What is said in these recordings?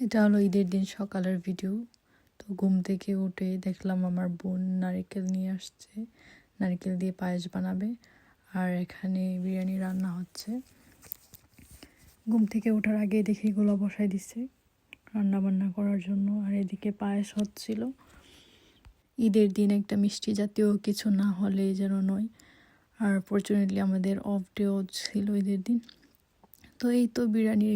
এটা হলো ঈদের দিন সকালের ভিডিও তো ঘুম থেকে উঠে দেখলাম আমার বোন নারিকেল নিয়ে আসছে। নারকেল দিয়ে পায়েস বানাবে। আর এখানে বিরিয়ানি রান্না হচ্ছে। ঘুম থেকে ওঠার আগে দেখি গোলা বসাই দিছে রান্না বান্না করার জন্য। আর এদিকে পায়েস হচ্ছিল। ঈদের দিন একটা মিষ্টি জাতীয় কিছু না হলে যেন নয়। আর ফর্চুনেটলি আমাদের অফ ডেও ছিল ঈদের দিন। তো এই তো বিরিয়ানি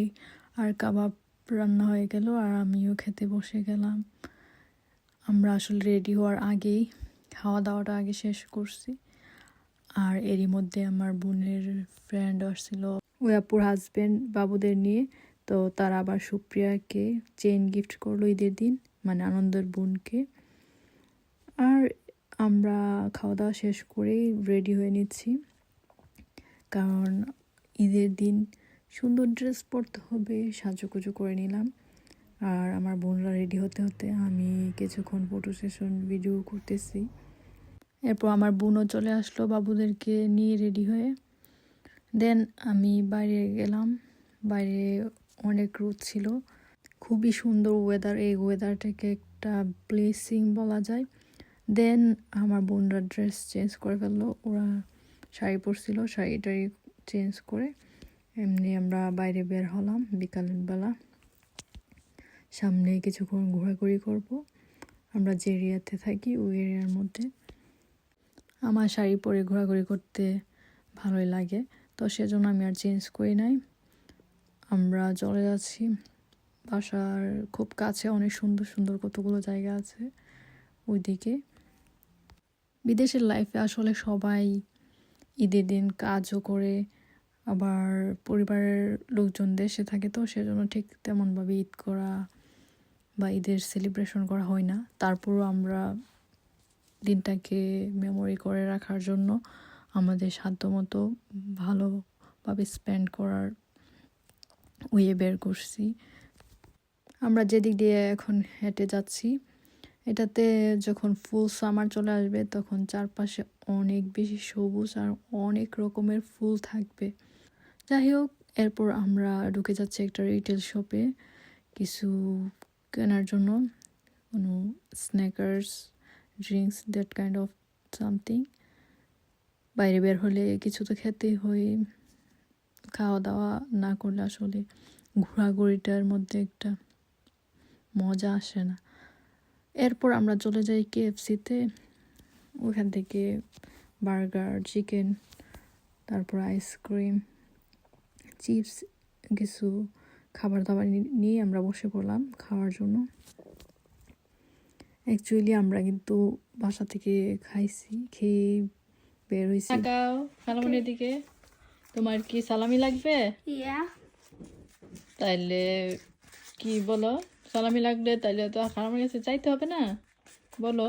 আর কাবাব রান্না হয়ে গেল আর আমিও খেতে বসে গেলাম। আমরা আসলে রেডি হওয়ার আগেই, খাওয়া দাওয়াটা আগে শেষ করছি। আর এরই মধ্যে আমার বোনের ফ্রেন্ড আসছিল, ওই আপুর হাজব্যান্ড বাবুদের নিয়ে। তো তারা আবার সুপ্রিয়াকে চেন গিফট করল ঈদের দিন মানে আনন্দের বোনকে। আর আমরা খাওয়া দাওয়া শেষ করেই রেডি হয়ে নিচ্ছি। কারণ ঈদের দিন সুন্দর ড্রেস পরতে হবে, সাজুগুজু করে নিলাম। আর আমার বোনরা রেডি হতে হতে আমি কিছুক্ষণ ফটো সেশন ভিডিও করতেছি। এরপর আমার বোনও চলে আসলো বাবুদেরকে নিয়ে রেডি হয়ে। দেন আমি বাইরে গেলাম। বাইরে অনেক রোদ ছিল। খুবই সুন্দর ওয়েদার এই ওয়েদারটাকে একটা ব্লেসিং বলা যায়। দেন আমার বোনরা ড্রেস চেঞ্জ করে ফেলল। ওরা শাড়ি পরছিল শাড়িটারি চেঞ্জ করে। এমনি আমরা বাইরে বের হলাম বিকালের বেলা। সামনে কিছুক্ষণ ঘোরাঘুরি করব। আমরা যে এরিয়াতে থাকি ওই এরিয়ার মধ্যে। আমার শাড়ি পরে ঘোরাঘুরি করতে ভালোই লাগে, তো সেজন্য আমি আর চেঞ্জ করি নাই। আমরা চলে যাচ্ছি। বাসার খুব কাছে অনেক সুন্দর সুন্দর কতগুলো জায়গা আছে ওইদিকে। বিদেশের লাইফে আসলে সবাই ঈদের দিন কাজও করে আবার পরিবারের লোকজন দেশে থাকে, তো সেজন্য ঠিক তেমনভাবে ঈদ করা বা ঈদের সেলিব্রেশন করা হয় না। তারপরও আমরা দিনটাকে মেমোরি করে রাখার জন্য আমাদের সাধ্যমতো ভালোভাবে স্পেন্ড করার ওয়ে বের করছি। আমরা যেদিক দিয়ে এখন হেঁটে যাচ্ছি, এটাতে যখন ফুল সামার চলে আসবে, তখন চারপাশে অনেক বেশি সবুজ আর অনেক রকমের ফুল থাকবে। যাই হোক এরপর আমরা ঢুকে যাচ্ছি একটা রিটেল শপে কিছু কেনার জন্য, কোনো snacks, drinks that kind of something বাইরে বের হলে কিছু তো খেতেই হয়। খাওয়া দাওয়া না করলে আসলে ঘোরাঘুরিটার মধ্যে একটা মজা আসে না। এরপর আমরা চলে যাই কেএফসিতে ওখান থেকে বার্গার, চিকেন, তারপর আইসক্রিম চিপস কিছু খাবার দাবার নিয়ে আমরা বসে পড়লাম খাওয়ার জন্য। অ্যাকচুয়ালি আমরা কিন্তু বাসা থেকে খাইছি খেয়ে বের হয়েছি তাকাও সালামনির দিকে। তোমার কি সালামি লাগবে? তাইলে কি বলো? সালামি লাগলে তাইলে তো খালামের কাছে চাইতে হবে না। বলো।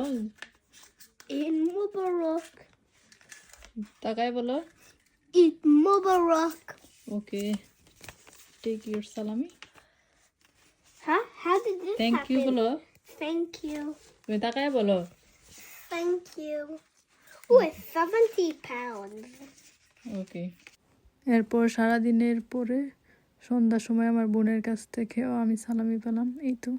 In Mubarak. তাকায় বলো। Eat Mubarak. Okay take your সালামি Huh? How did this thank you? বলো Thank you. তুমি তাকায় বলো Thank you. Oh, it's 70 pounds. ওকে এরপর সারাদিনের পরে সন্ধ্যার সময় আমার বোনের কাছ থেকেও আমি সালামি পেলাম এই তো